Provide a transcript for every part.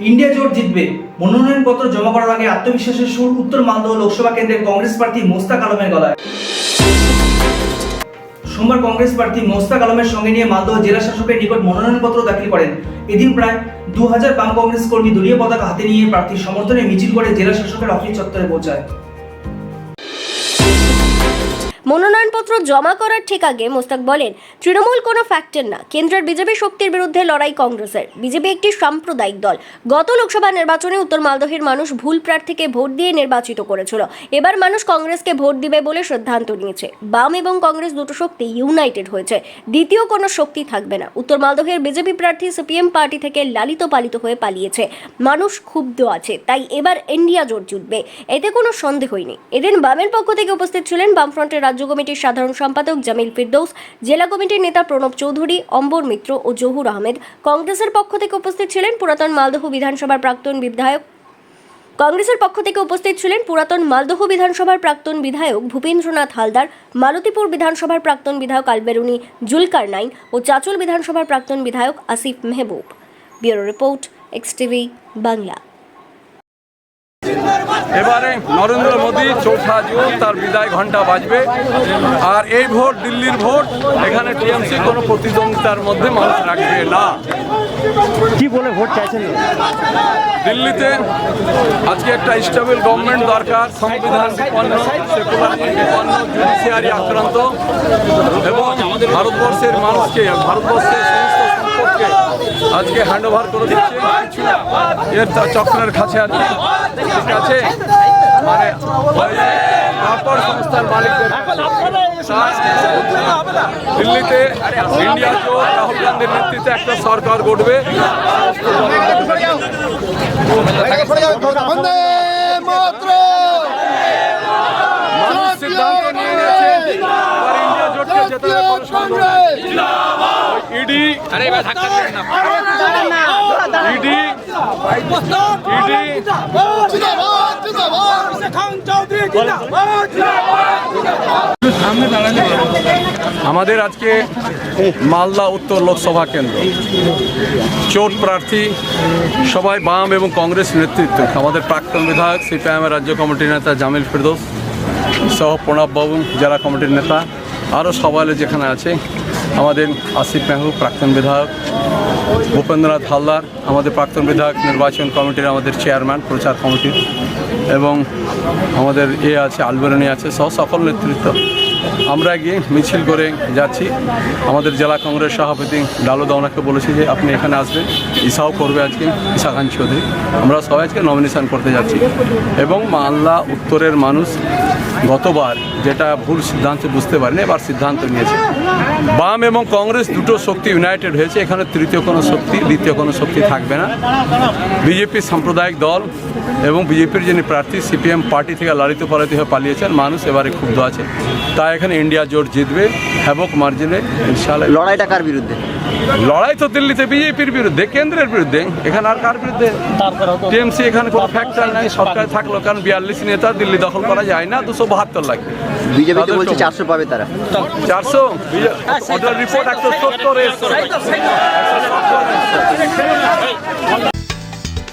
India জোট জিতবে। মনোনয়নপত্র জমা করার আগে আত্মবিশ্বাসের সুর উত্তর মালদহ লোকসভা কেন্দ্রের কংগ্রেস প্রার্থী মোস্তাক আলমের গলায়। সোমবার কংগ্রেস প্রার্থী মোস্তাক আলমের সঙ্গে নিয়ে মালদহ জেলা শাসকের নিকট মনোনয়নপত্র দাখিল করেন। এদিন প্রায় দু হাজার বাম কংগ্রেস কর্মী দলীয় পতাকা হাতে নিয়ে প্রার্থীর সমর্থনে মিছিল করে জেলা শাসকের অফিস চত্বরে পৌঁছায়। মনোনয়নপত্র জমা করার ঠিক আগে মোস্তাক বলেন, তৃণমূল কোনো ফ্যাক্টর না। কেন্দ্রের বিজেপি শক্তির বিরুদ্ধে লড়াই কংগ্রেসের। বিজেপি একটি সাম্প্রদায়িক দল। গত লোকসভা নির্বাচনে উত্তর মালদহের মানুষ ভুল প্রার্থীকে ভোট দিয়ে নির্বাচিত করেছিল। এবার মানুষ কংগ্রেসকে ভোট দিবে বলে সিদ্ধান্ত নিয়েছে। বাম এবং কংগ্রেস দুটো শক্তি ইউনাইটেড হয়েছে। দ্বিতীয় কোনো শক্তি থাকবে না। উত্তর মালদহের বিজেপি প্রার্থী সিপিএম পার্টি থেকে লালিত পালিত হয়ে পালিয়েছে। মানুষ ক্ষুব্ধ আছে, তাই এবার ইন্ডিয়া জোট জুটবে। এতে কোনো সন্দেহই নেই। এদিন বামের পক্ষ থেকে উপস্থিত ছিলেন বামফ্রন্টের রাজ্য কমিটির সাধারণ সম্পাদক জামিল ফিরদৌস, জেলা কমিটির নেতা প্রণব চৌধুরী, অম্বর মিত্র ও জহুর আহমেদ, কংগ্রেসের পক্ষ থেকে উপস্থিত ছিলেন পুরাতন মালদহ বিধানসভার প্রাক্তন বিধায়ক কংগ্রেসের পক্ষ থেকে উপস্থিত ছিলেন পুরাতন মালদহ বিধানসভার প্রাক্তন বিধায়ক ভূপেন্দ্রনাথ হালদার, মালতীপুর বিধানসভার প্রাক্তন বিধায়ক আলবেরুনি জুলকার নাইন ও চাচল বিধানসভার প্রাক্তন বিধায়ক Asif Mehboob. Bureau report X TV Bangla এবারে নরেন্দ্র মোদী চৌঠা জুন তার বিদায় ঘণ্টা বাজবে। আর এই ভোট দিল্লির ভোট এখানে টিএমসি কোনো প্রতিদ্বন্দ্বিতার মধ্যে মানুষ রাখবে না। কি বলে ভোট চাইছেন? দিল্লিতে আজকে একটা স্টেবল গভর্নমেন্ট দরকার সংবিধান বিপন্ন সেকুলারিজম বিপন্ন জুডিশিয়ারি আক্রান্ত। এবং ভারতবর্ষের মানুষকে ভারতবর্ষের সমস্ত আজকে হ্যান্ড ওভার করে দিচ্ছে। এর চক্রের কাছে আছে ঠিক আছে? মানে কাপড় সংস্থার মালিকদের দিল্লিতে ইন্ডিয়া জোট রাহুল গান্ধীর নেতৃত্বে একটা সরকার গঠবে মানুষ সিদ্ধান্ত নিয়ে নিয়েছে। ইন্ডিয়া জোটকে কোনো ইডি ইডি ইডি। জিন্দাবাদ জিন্দাবাদ আমাদের আজকে মালদা উত্তর লোকসভা কেন্দ্র। চোট প্রার্থী সবাই বাম এবং কংগ্রেস নেতৃত্ব। আমাদের প্রাক্তন বিধায়ক সিপিআইএমের রাজ্য কমিটির নেতা জামিল ফিরদোস সহ প্রণব বাবু জেলা কমিটির নেতা আরও সবাই যেখানে আছে। আমাদের আসিফ মেহবুব, প্রাক্তন বিধায়ক, ভূপেন্দ্রনাথ হালদার, আমাদের প্রাক্তন বিধায়ক, নির্বাচন কমিটির আমাদের চেয়ারম্যান, প্রচার কমিটির এবং আমাদের এ আছে, আলবেরনি আছে, সহ সকল নেতৃত্ব। আমরা গিয়ে মিছিল করে যাচ্ছি। আমাদের জেলা কংগ্রেস সভাপতি ডালু দাওনাকে বলেছি যে আপনি এখানে আসবেন, ইসাও করবে আজকে ইসা খান চৌধুরী। আমরা সবাই আজকে নমিনেশন করতে যাচ্ছি। এবং মালদা উত্তরের মানুষ গতবার যেটা ভুল সিদ্ধান্ত বুঝতে পারেনি, এবার সিদ্ধান্ত নিয়েছে। বাম এবং কংগ্রেস দুটো শক্তি ইউনাইটেড হয়েছে, এখানে তৃতীয় কোনো শক্তি, দ্বিতীয় কোনো শক্তি থাকবে না। বিজেপি সাম্প্রদায়িক দল এবং বিজেপির যিনি প্রার্থী, সিপিএম পার্টি থেকে লালিত পালিত হয়ে পালিয়েছেন, মানুষ এবারে ক্ষুব্ধ আছে। তাই এখানে ইন্ডিয়া জোট জিতবে হ্যাবক মার্জিনে ইনশাআল্লাহ। লড়াইটা কার বিরুদ্ধে? লড়াই তো দিল্লিতে বিজেপির বিরুদ্ধে কেন্দ্রের বিরুদ্ধে। এখানে আর কার বিরুদ্ধে? টিএমসি এখানে কোনো ফ্যাক্টর নাই সরকার থাকল কারণ বিয়াল্লিশ নেতা দিল্লি দখল করা যায় না দুশো বাহাত্তর লাগবে। বিজেপি তো বলছে চারশো পাবে তারা। চারশো? রিপোর্ট একশো সত্তর এসছে।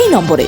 এই নম্বরে।